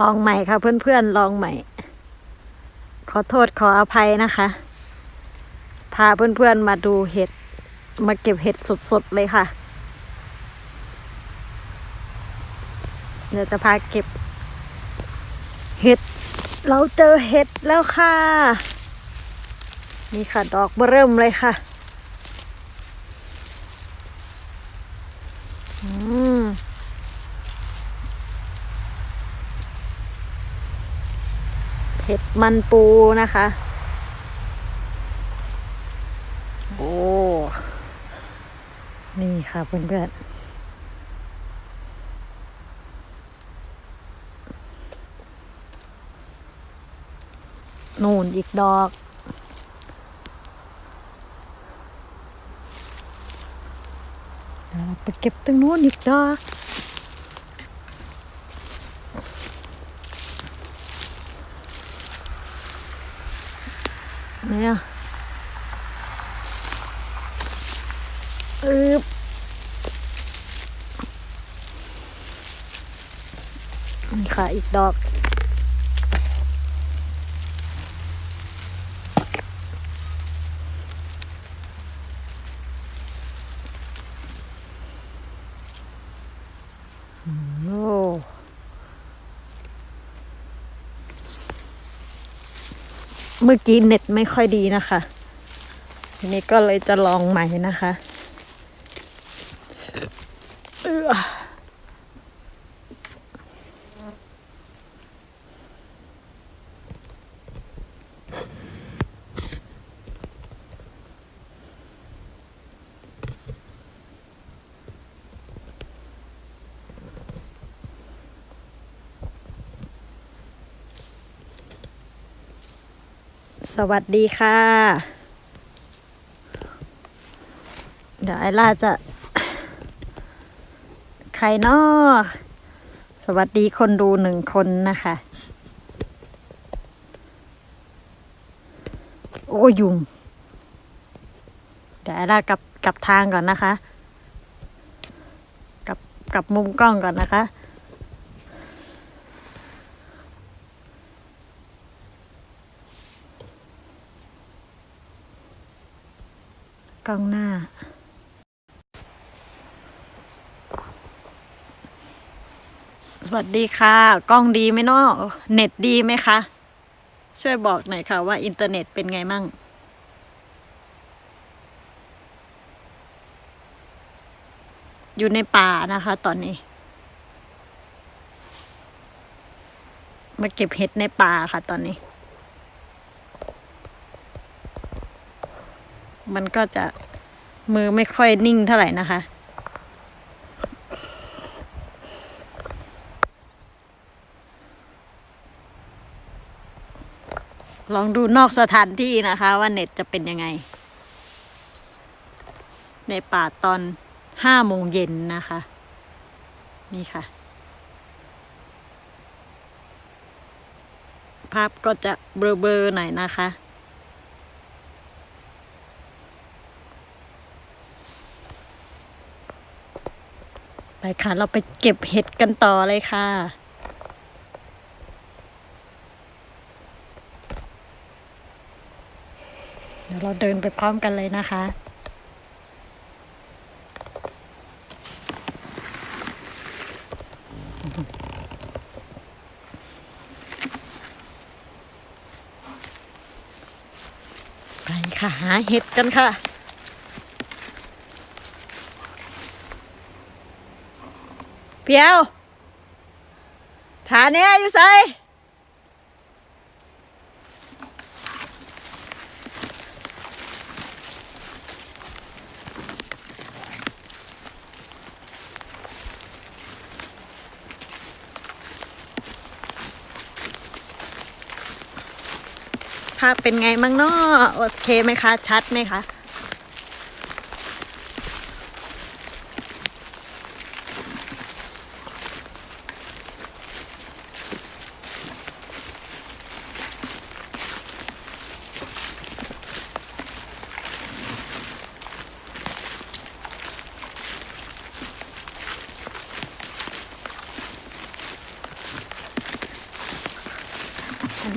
ลองใหม่ค่ะเพื่อนๆลองใหม่ ขอโทษขออภัยนะคะ พาเพื่อนๆมาดูเห็ด มาเก็บเห็ดสดๆเลยค่ะ เดี๋ยวจะพาเก็บ เห็ด เราเจอเห็ดแล้วค่ะ นี่ค่ะดอกเบอเริ่มเลยค่ะ อืม เห็ดมันปูนะคะ โอ้ นี่ค่ะเพื่อนๆนู่นอีกดอกเดี๋ยวเราไปเก็บตรงนู้นอีกดอก เนี่ยอึบนี่ค่ะอีกดอก โอ้ เมื่อกี้เน็ตไม่ค่อยดีนะคะ ทีนี้ก็เลยจะลองใหม่นะคะ สวัสดีค่ะ เดี๋ยวไอล่าจะ ใครนอสวัสดีคนดูหนึ่งคนนะคะ โอ้ยุง เดี๋ยวไอล่ากลับกลับทางก่อนนะคะ กลับกลับมุมกล้องก่อนนะคะ องหน้า สวัสดีค่ะ กล้องดีไหมเนาะเน็ตดีไหมคะ ช่วยบอกหน่อยค่ะว่าอินเทอร์เน็ตเป็นไงมั่งอยู่ในป่านะคะ ตอนนี้ มาเก็บเห็ดในป่าค่ะตอนนี้ มันก็จะมือไม่ค่อยนิ่งเท่าไหร่นะคะ ลองดูนอกสถานที่นะคะว่าเน็ตจะเป็นยังไง ในป่าตอนห้าโมงเย็นนะคะ นี่ค่ะ ภาพก็จะเบลอๆหน่อยนะคะ ไปค่ะ เราไปเก็บเห็ดกันต่อเลยค่ะ เดี๋ยวเราเดินไปพร้อมกันเลยนะคะไปค่ะ หาเห็ดกันค่ะ เปียวฐานเนี้ยอยู่ใส่ภาพเป็นไงมั่งเนาะโอเคไหมคะ ชัดไหมคะ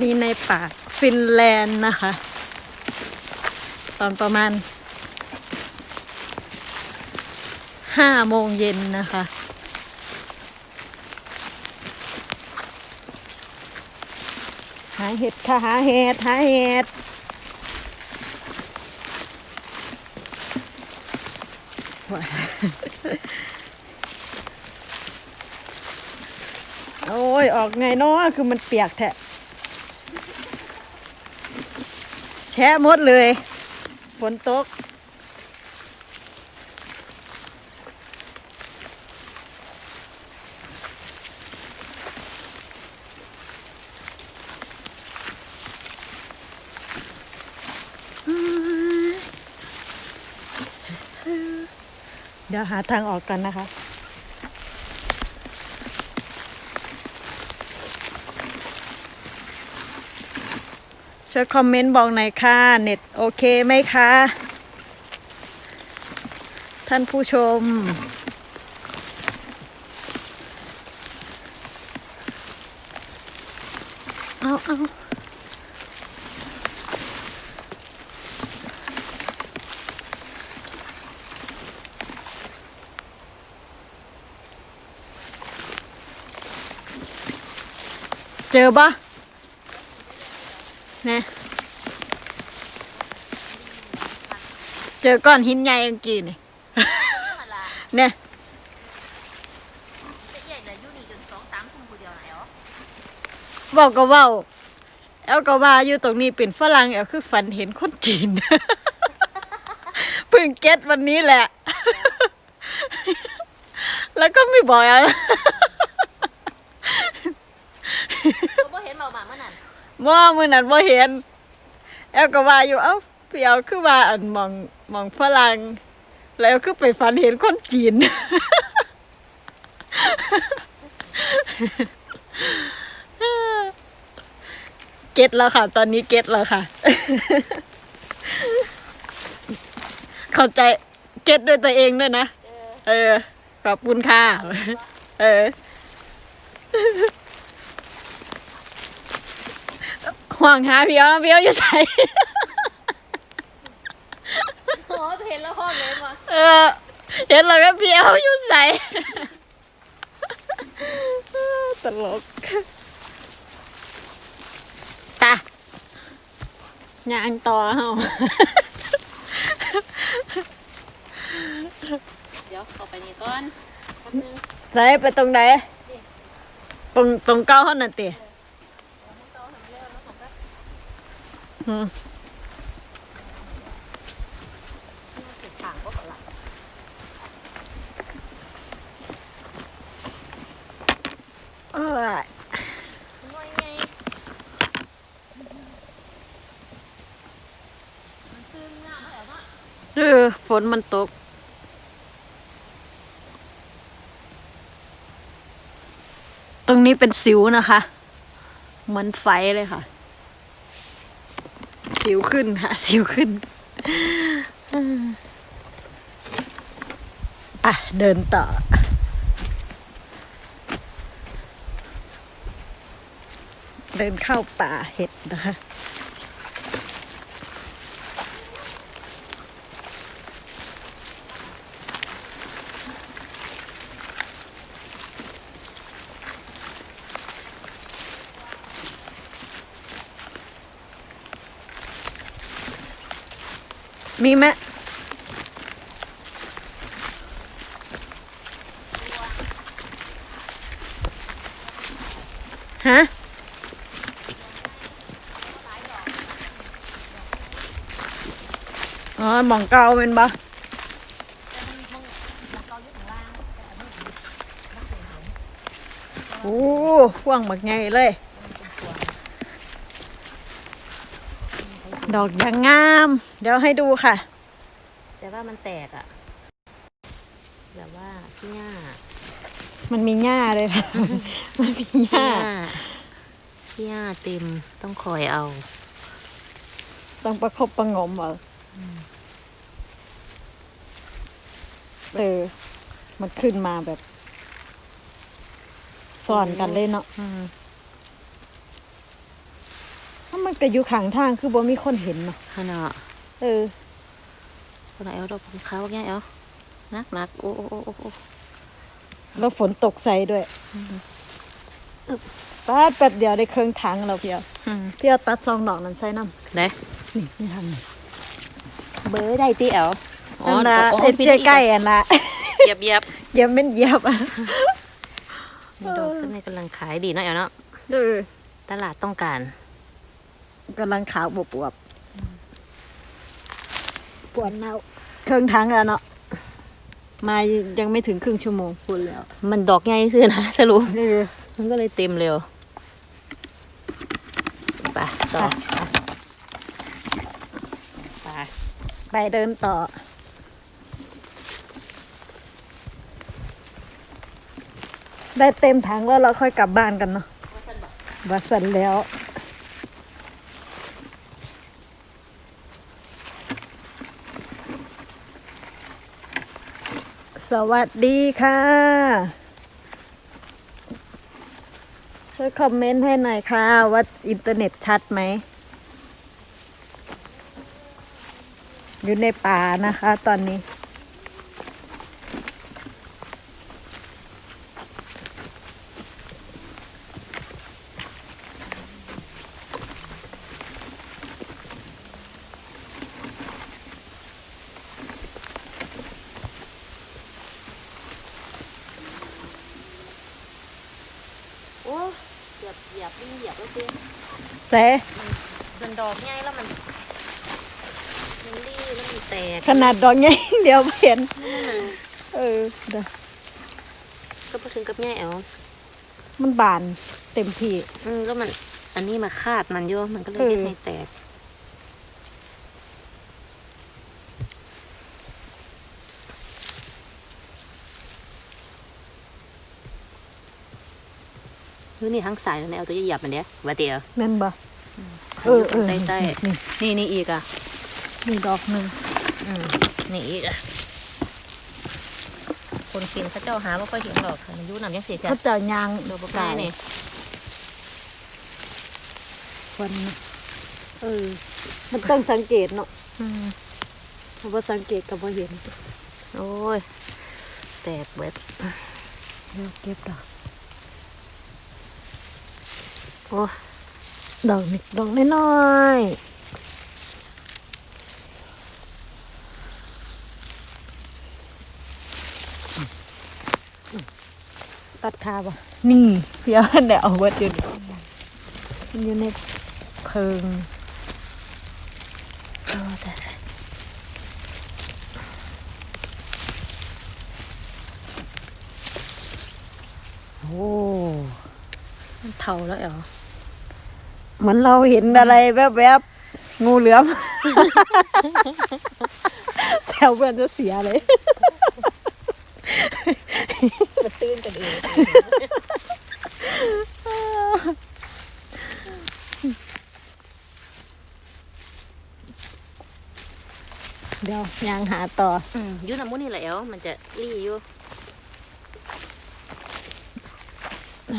ค อัน นี้ในป่าฟินแลนด์นะคะ ตอนประมาณห้าโมงเย็นนะคะ หาเห็ดค่ะ หาเห็ด หาเห็ดโอ้ย ออกไงเนาะคือมันเปียกแทะ แช่หมดเลย ฝนตก เดี๋ยวหาทางออกกันนะคะ ช่วยคอมเมนต์บอกหน่อยค่ะ เน็ตโอเคไหมคะ ท่านผู้ชม เอาเอาเจอปะเนี่ยเจ อก้อนหินใหญ่เมื่อกี้นี่ นั่นล่ะเนี่ยแต่ใหญ่เลยอยู่นี่จนสองสามทุ่มคนเดียวนะแอ๋วบอกก็เว่าแอลก็ว่าอยู่ตรงนี้เป็นฝรั่งแอลคือฝันเห็นคนจีน เพิ่งเก็ตวันนี้แหละ แล้วก็ไม่บอกอะไร ก็บ่เห็นเบาบางเมื่อนั้นม่อมือนั้นบ่เห็น แอลก็ว่าอยู่เอ้าพี่เอาคือว่าอันมอง มองฝรั่งแล้วคือไปฝันเห็นคนจีน เก็ตแล้วค่ะ ตอนนี้เก็ตแล้วค่ะ เข้าใจเก็ตด้วยตัวเองด้วยนะ เออเออขอบคุณค่ะ เออห่วงหาพี่อ้อพี่อ้ออยู่ใส่ โอ้เห็นแล้วพ่อเลยมาเออ เห็นแล้วก็พี่อ้ออยู่ใส่ตลกตะยางต่อเฮาเดี๋ยวเข้าไปนี่ก่อนแป๊บนึงใส่ไปตรงไหนตรงตรงเก้าเท่านั้นติ อืม สุดทางก็กลับ เอ้ย น้อยไงมันซึมน้ำแล้วเนาะ เออ ฝนมันตก ตรงนี้เป็นสิวนะคะ เหมือนไฟเลยค่ะ สิวขึ้นค่ะ สิวขึ้นอะ เดินต่อเดินเข้าป่าเห็ดนะคะ มีไหมฮะอ๋อหมอง ดอกยางงาม เดี๋ยวให้ดูค่ะ แต่ว่ามันแตกอะแบบว่าพี่ย่ามันมีหญ้าเลยค่ะ มันมีหญ้าพี่ย่าเต็มต้องคอยเอา ต้องประคบประหงมเหรออเออ มันขึ้นมาแบบซ่อนกันเลยเนาะอืม มันก็อยู่ข้างทางคือบ่มีคนเห็นเนาะฮะเนาะเออคนไหนเอาดอกผมขาวว่าไงเอานักนักโอ้โอ้โอ้โอ้โอ้แล้วฝนตกใส่ด้วยป้าดแป๊บเดียวได้เครื่องทางเราเพียวอืมเพียวตัดซองดอกนั้นใส่น้ำไหนนี่นี่ทางนี้เบอร์ได้ตีเอลนั่นละไอ้เจ๊ใกล้อันละเหยียบเหยียบเยี่ยมเป็นเหยียบอะนี่ดอกซึ่งในกำลังขายดีเนาะเอลเนาะเออตลาดต้องการ กำลังขาวบวบวบปวดเน่าเครื่องทางแล้วเนาะมายังไม่ถึงครึ่งชั่วโมงปวดแล้วมันดอกใหญ่ซื้อนะสรุปเออมันก็เลยเต็มเร็วไปต่อไปไปเดินต่อ ได้เต็มถังแล้วเราค่อยกลับบ้านกันเนาะวัสันแล้ว สวัสดีค่ะ ช่วยคอมเมนต์ให้หน่อยค่ะ ว่าอินเทอร์เน็ตชัดไหม อยู่ในป่านะคะตอนนี้ โอ้เหยียบเหยียบนี่เหยียบ แล้วเต้เจ๊มันดอกใหญ่แล้วมันมันรีแล้วมันแตกขนาดดอกไงเดี๋ยวเห็นเออเดี๋ยวก็พอถึงกับใหญ่เอลมันบานเต็มที่อืมแล้วมัน อันนี้มาคาดมันโยมันก็เลยเออเฮ็ดให้แตก คือนี่ทั้งสายแล้วเนี่ยเอาตัวเหยียบมันเนี้ยว่าเดียวแม่นบ่เออเออใต้ใต้นี่นี่นี่อีกอะนี่ดอกหนึ่งอืมนี่อีกอะคนกินเขาเจ้าหาว่าค่อยเห็นหรอกค่ะมันอยุ่นำยังเสียจ้ะเขาจะยางดูปกายนี่คนน่ะเออ มันต้องสังเกตเนาะอืมเพราะว่าสังเกตกับว่าเห็น โอ้ย แตกเบิดเดี๋ยวเก็บดอก โอ้ยดอกนิดดอกน้อยๆตัดขาบ่นี่เพียวเดี๋ยวเอาเวิร์ดอยู่นี่มันอยู่ในเพิงโอ้แต่โอ้ มันเท่าแล้วเหรอเหมือนเราเห็นอะไรแวบๆงูเหลือม แซวเพื่อนจะเสียเลย มันตื้นกันเองเดี๋ยวยังหาต่อ อืมอยุ่น้ำมุนี่แหละเอวมันจะรีอยู่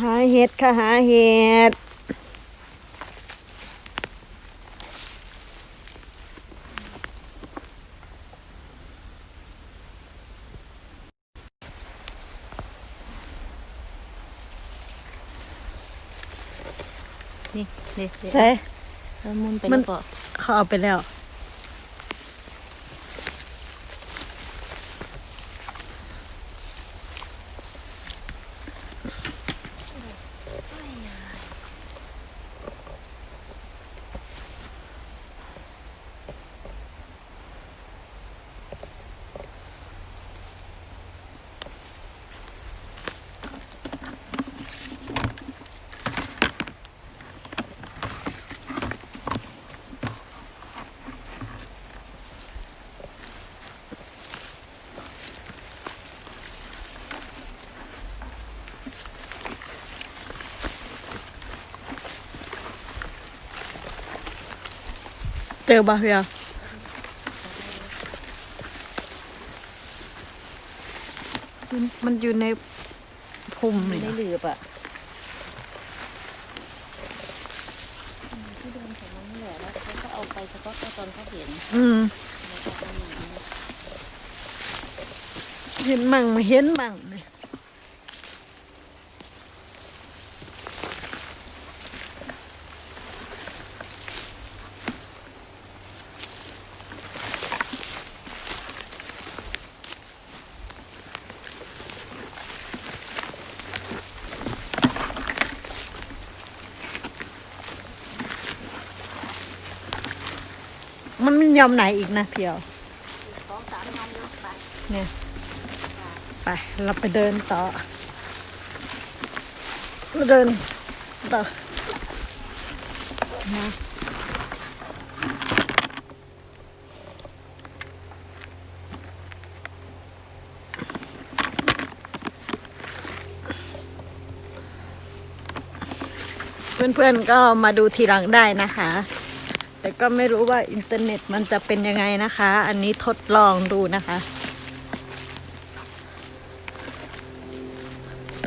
หาเห็ดค่ะหาเห็ดนี่นี่นี่ใช่แล้วมุนไปมัแล้นวก็เขาเอาไปแล้ว เจอบ่เพียวมันมันอยู่ในพุ่มไม่นี่ได้นะลืบอะเฉพาะแค่ตอนเขาเห็น อืมแล้วก็อันนี้เห็นมั่งไม่เห็นมั่งเนี่ย มันยอมไหนอีกนะเพียวสองสามน้องยกไปเนี่ยไปเราไปเดินต่อเราเดินต่อนะเพื่อนๆก็มาดูทีหลังได้นะคะ แต่ก็ไม่รู้ว่าอินเทอร์เน็ตมันจะเป็นยังไงนะคะ อันนี้ทดลองดูนะคะ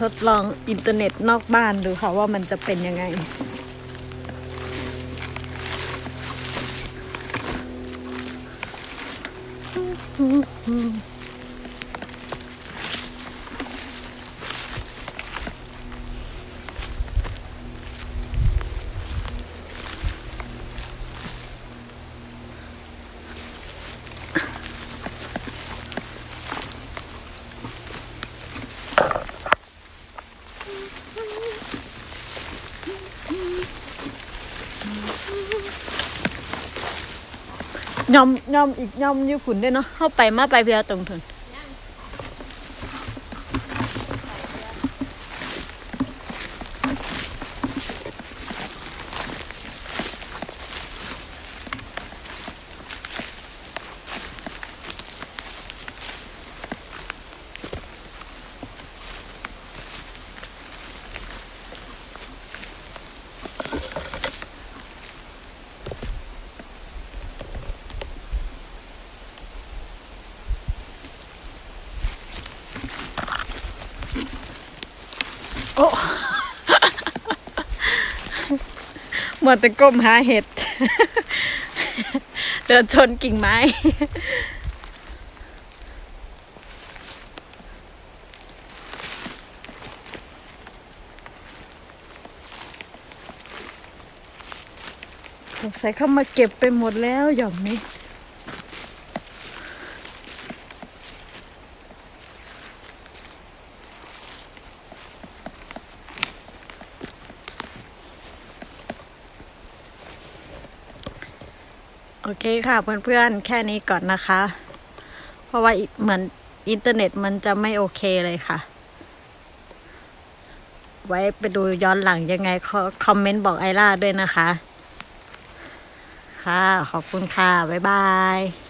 ทดลองอินเทอร์เน็ตนอกบ้านดูค่ะว่ามันจะเป็นยังไง ยอมยอมอีกยอมอยู่ฝุ่นด้วยเนาะเข้าไปมาไปเพียตรงถึงโอ้ แต่ก้มหาเห็ด เดินชนกิ่งไม้ สงสัยเข้ามาเก็บไปหมดแล้วหย่อมนี้ เคค่ะเพื่อนๆ แค่นี้ก่อนนะคะ เพราะว่าเหมือนอินเทอร์เน็ตมันจะไม่โอเคเลยค่ะ ไว้ไปดูย้อนหลังยังไง คอมเมนต์บอกไอล่าด้วยนะคะ ค่ะ ขอบคุณค่ะ บ๊ายบาย